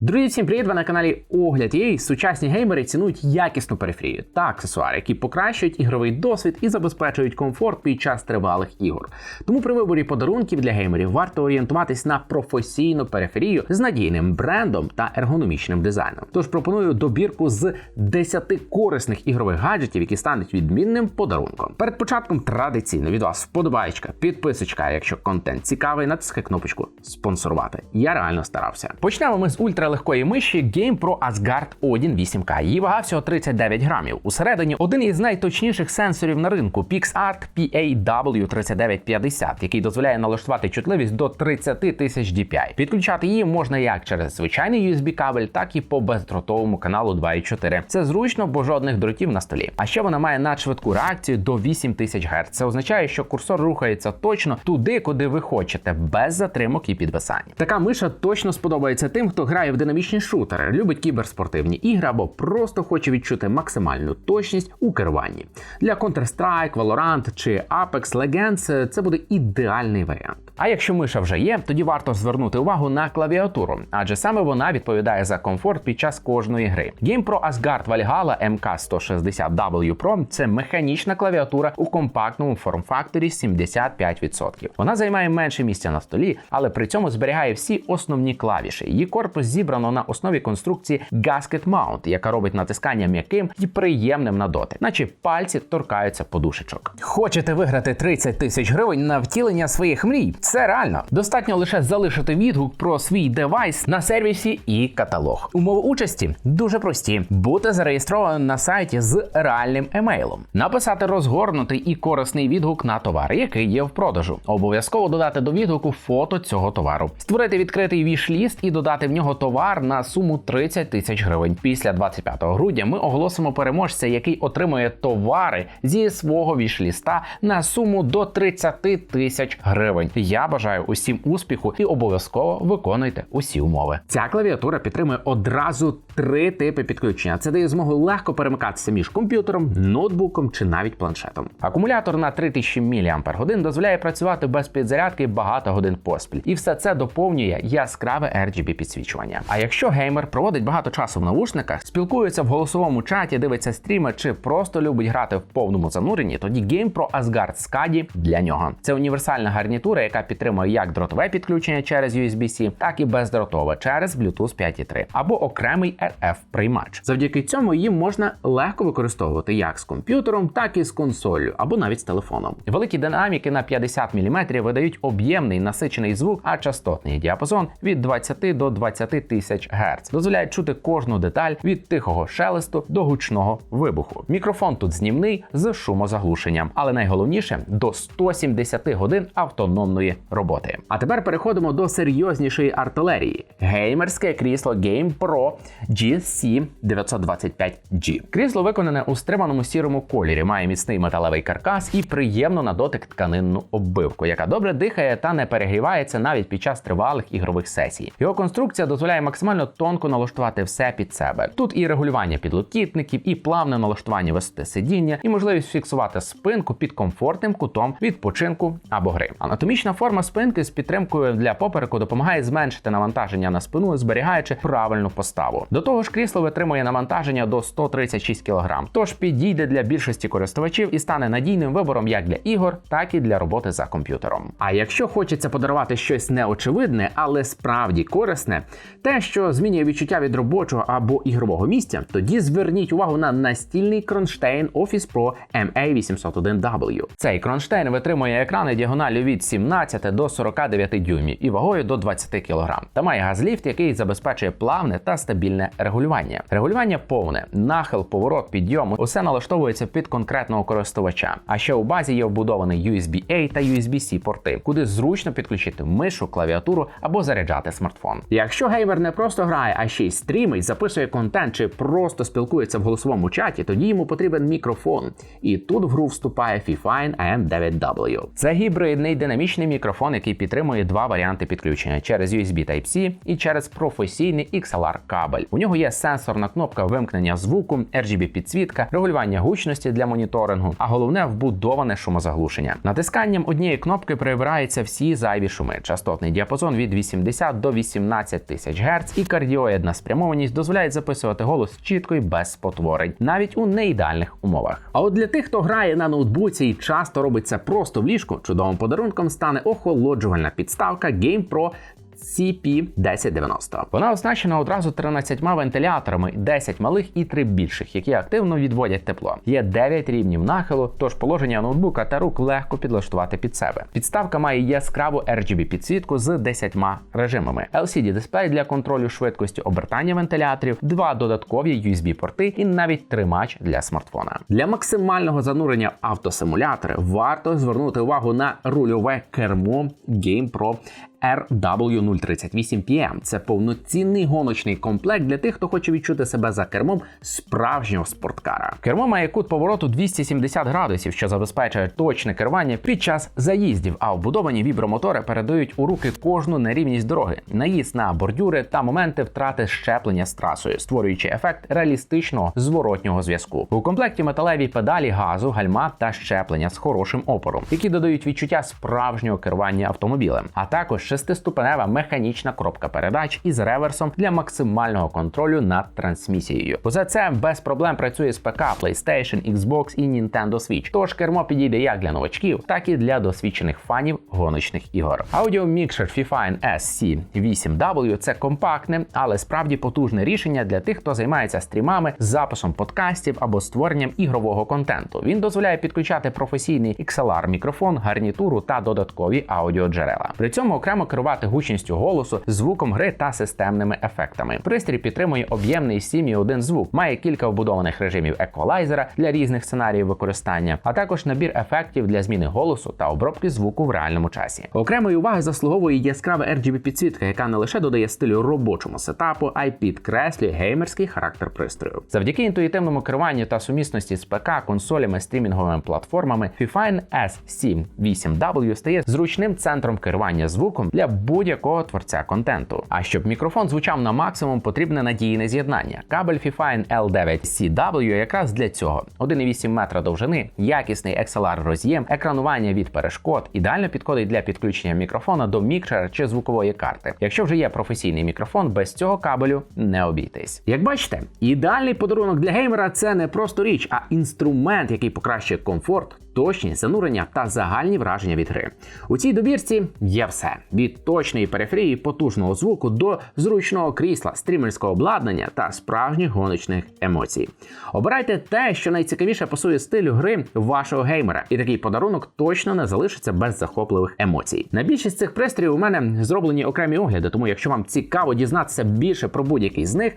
Друзі, всім привіт! Ви на каналі Огляд EA. Сучасні геймери цінують якісну периферію та аксесуари, які покращують ігровий досвід і забезпечують комфорт під час тривалих ігор. Тому при виборі подарунків для геймерів варто орієнтуватись на професійну периферію з надійним брендом та ергономічним дизайном. Тож пропоную добірку з 10 корисних ігрових гаджетів, які стануть відмінним подарунком. Перед початком традиційно від вас вподобаєчка, підписочка, якщо контент цікавий, натискай кнопочку спонсорувати. Я реально старався. Почнемо ми з ультра легкої миші GamePro Asgard Odin 8K. Її вага всього 39 грамів. Усередині один із найточніших сенсорів на ринку PixArt PAW3950, який дозволяє налаштувати чутливість до 30 тисяч DPI. Підключати її можна як через звичайний USB кабель, так і по бездротовому каналу 2.4. Це зручно, бо жодних дротів на столі. А ще вона має надшвидку реакцію до 8000 Гц. Це означає, що курсор рухається точно туди, куди ви хочете, без затримок і підвисань. Така миша точно сподобається тим, хто грає в динамічні шутери, любить кіберспортивні ігри або просто хоче відчути максимальну точність у керуванні. Для Counter-Strike, Valorant чи Apex Legends це буде ідеальний варіант. А якщо миша вже є, тоді варто звернути увагу на клавіатуру, адже саме вона відповідає за комфорт під час кожної гри. GamePro Asgard Valhalla MK160W Pro – це механічна клавіатура у компактному форм-факторі 75%. Вона займає менше місця на столі, але при цьому зберігає всі основні клавіші. Її корпус зібрано на основі конструкції Gasket Mount, яка робить натискання м'яким і приємним на дотик, наче пальці торкаються подушечок. Хочете виграти 30 тисяч гривень на втілення своїх мрій? Це реально. Достатньо лише залишити відгук про свій девайс на сервісі і каталог. Умови участі дуже прості: бути зареєстрованим на сайті з реальним емейлом, написати розгорнутий і корисний відгук на товар, який є в продажу. Обов'язково додати до відгуку фото цього товару, створити відкритий віш-ліст і додати в нього товар на суму 30 тисяч гривень. Після 25 грудня ми оголосимо переможця, який отримує товари зі свого віш-ліста на суму до 30 тисяч гривень. Я бажаю усім успіху і обов'язково виконуйте усі умови. Ця клавіатура підтримує одразу три типи підключення. Це дає змогу легко перемикатися між комп'ютером, ноутбуком чи навіть планшетом. Акумулятор на 3000 мАч дозволяє працювати без підзарядки багато годин поспіль, і все це доповнює яскраве RGB підсвічування. А якщо геймер проводить багато часу в навушниках, спілкується в голосовому чаті, дивиться стріми чи просто любить грати в повному зануренні, тоді GamePro Asgard Skadi для нього. Це універсальна гарнітура, яка підтримує як дротове підключення через USB-C, так і бездротове через Bluetooth 5.3 або окремий RF приймач. Завдяки цьому її можна легко використовувати як з комп'ютером, так і з консолью, або навіть з телефоном. Великі динаміки на 50 мм видають об'ємний насичений звук, а частотний діапазон від 20 до 20 тисяч Гц. Дозволяють чути кожну деталь від тихого шелесту до гучного вибуху. Мікрофон тут знімний з шумозаглушенням, але найголовніше до 170 годин автономної роботи. А тепер переходимо до серйознішої артилерії: геймерське крісло Game Pro GC 925G. Крісло виконане у стриманому сірому кольорі, має міцний металевий каркас і приємну на дотик тканинну оббивку, яка добре дихає та не перегрівається навіть під час тривалих ігрових сесій. Його конструкція дозволяє максимально тонко налаштувати все під себе. Тут і регулювання підлокітників, і плавне налаштування висоти сидіння, і можливість фіксувати спинку під комфортним кутом відпочинку або гри. Анатомічна форма спинки з підтримкою для попереку допомагає зменшити навантаження на спину, зберігаючи правильну поставу. До того ж, крісло витримує навантаження до 136 кг, тож підійде для більшості користувачів і стане надійним вибором як для ігор, так і для роботи за комп'ютером. А якщо хочеться подарувати щось неочевидне, але справді корисне, те, що змінює відчуття від робочого або ігрового місця, тоді зверніть увагу на настільний кронштейн Office Pro MA801W. Цей кронштейн витримує екрани діагоналю від 17 до 49 дюймів і вагою до 20 кг. Та має газліфт, який забезпечує плавне та стабільне регулювання. Регулювання повне, нахил, поворот, підйом усе налаштовується під конкретного користувача. А ще у базі є вбудований USB-A та USB-C порти, куди зручно підключити мишу, клавіатуру або заряджати смартфон. Якщо геймер не просто грає, а ще й стрімить, записує контент чи просто спілкується в голосовому чаті, тоді йому потрібен мікрофон. І тут в гру вступає Fifine AM9W. Це гібридний динамічний мікрофон, який підтримує два варіанти підключення через USB Type-C і через професійний XLR кабель. У нього є сенсорна кнопка вимкнення звуку, RGB підсвітка, регулювання гучності для моніторингу, а головне вбудоване шумозаглушення. Натисканням однієї кнопки прибираються всі зайві шуми. Частотний діапазон від 80 до 18 тисяч Гц і кардіоїдна спрямованість дозволяють записувати голос чітко і без спотворень, навіть у неідеальних умовах. А от для тих, хто грає на ноутбуці і часто робить це просто в ліжку, чудовим подарунком стане охолоджувальна підставка GamePro CP1090. Вона оснащена одразу 13 вентиляторами, 10 малих і 3 більших, які активно відводять тепло. Є 9 рівнів нахилу, тож положення ноутбука та рук легко підлаштувати під себе. Підставка має яскраву RGB підсвітку з 10 режимами, LCD дисплей для контролю швидкості обертання вентиляторів, два додаткові USB-порти і навіть тримач для смартфона. Для максимального занурення в автосимулятори варто звернути увагу на рульове кермо GamePro RW038PM. Це повноцінний гоночний комплект для тих, хто хоче відчути себе за кермом справжнього спорткара. Кермо має кут повороту 270 градусів, що забезпечує точне керування під час заїздів, а вбудовані вібромотори передають у руки кожну нерівність дороги, наїзд на бордюри та моменти втрати щеплення з трасою, створюючи ефект реалістичного зворотнього зв'язку. У комплекті металеві педалі газу, гальма та щеплення з хорошим опором, які додають відчуття справжнього керування автомобілем, а також шестиступенева механічна коробка передач із реверсом для максимального контролю над трансмісією. Поза це без проблем працює з ПК, PlayStation, Xbox і Nintendo Switch. Тож кермо підійде як для новачків, так і для досвідчених фанів гоночних ігор. Аудіомікшер Fifine SC8W це компактне, але справді потужне рішення для тих, хто займається стрімами, записом подкастів або створенням ігрового контенту. Він дозволяє підключати професійний XLR мікрофон, гарнітуру та додаткові аудіоджерела. При цьому окремо керувати гучністю голосу, звуком гри та системними ефектами. Пристрій підтримує об'ємний 7,1 звук, має кілька вбудованих режимів еквалайзера для різних сценаріїв використання, а також набір ефектів для зміни голосу та обробки звуку в реальному часі. Окремої уваги заслуговує яскрава RGB підсвітка, яка не лише додає стилю робочому сетапу, а й підкреслює геймерський характер пристрою. Завдяки інтуїтивному керуванню та сумісності з ПК, консолями, стрімінговими платформами, Fifine S7-8W стає зручним центром керування звуком для будь-якого творця контенту. А щоб мікрофон звучав на максимум, потрібне надійне з'єднання. Кабель Fifine L9CW якраз для цього: 1,8 метра довжини, якісний XLR роз'єм, екранування від перешкод, ідеально підходить для підключення мікрофона до мікшера чи звукової карти. Якщо вже є професійний мікрофон, без цього кабелю не обійтись. Як бачите, ідеальний подарунок для геймера це не просто річ, а інструмент, який покращує комфорт. Точність занурення та загальні враження від гри. У цій добірці є все: від точної периферії, потужного звуку до зручного крісла, стрімерського обладнання та справжніх гоночних емоцій. Обирайте те, що найцікавіше пасує стилю гри вашого геймера, і такий подарунок точно не залишиться без захопливих емоцій. На більшість цих пристроїв у мене зроблені окремі огляди, тому якщо вам цікаво дізнатися більше про будь-який з них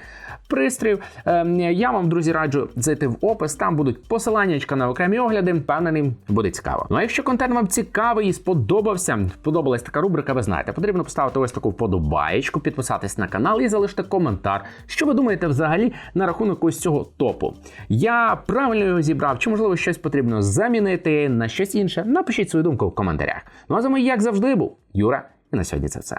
пристроїв, ем, я вам, друзі, раджу зайти в опис. Там будуть посилання на окремі огляди. Впевнений, буде цікаво. Ну а якщо контент вам цікавий і сподобався, сподобалась така рубрика, ви знаєте, потрібно поставити ось таку вподобаєчку, підписатись на канал і залишити коментар. Що ви думаєте взагалі на рахунок ось цього топу? Я правильно його зібрав, чи можливо щось потрібно замінити на щось інше? Напишіть свою думку в коментарях. Ну а за мною, як завжди, був Юра, і на сьогодні це все.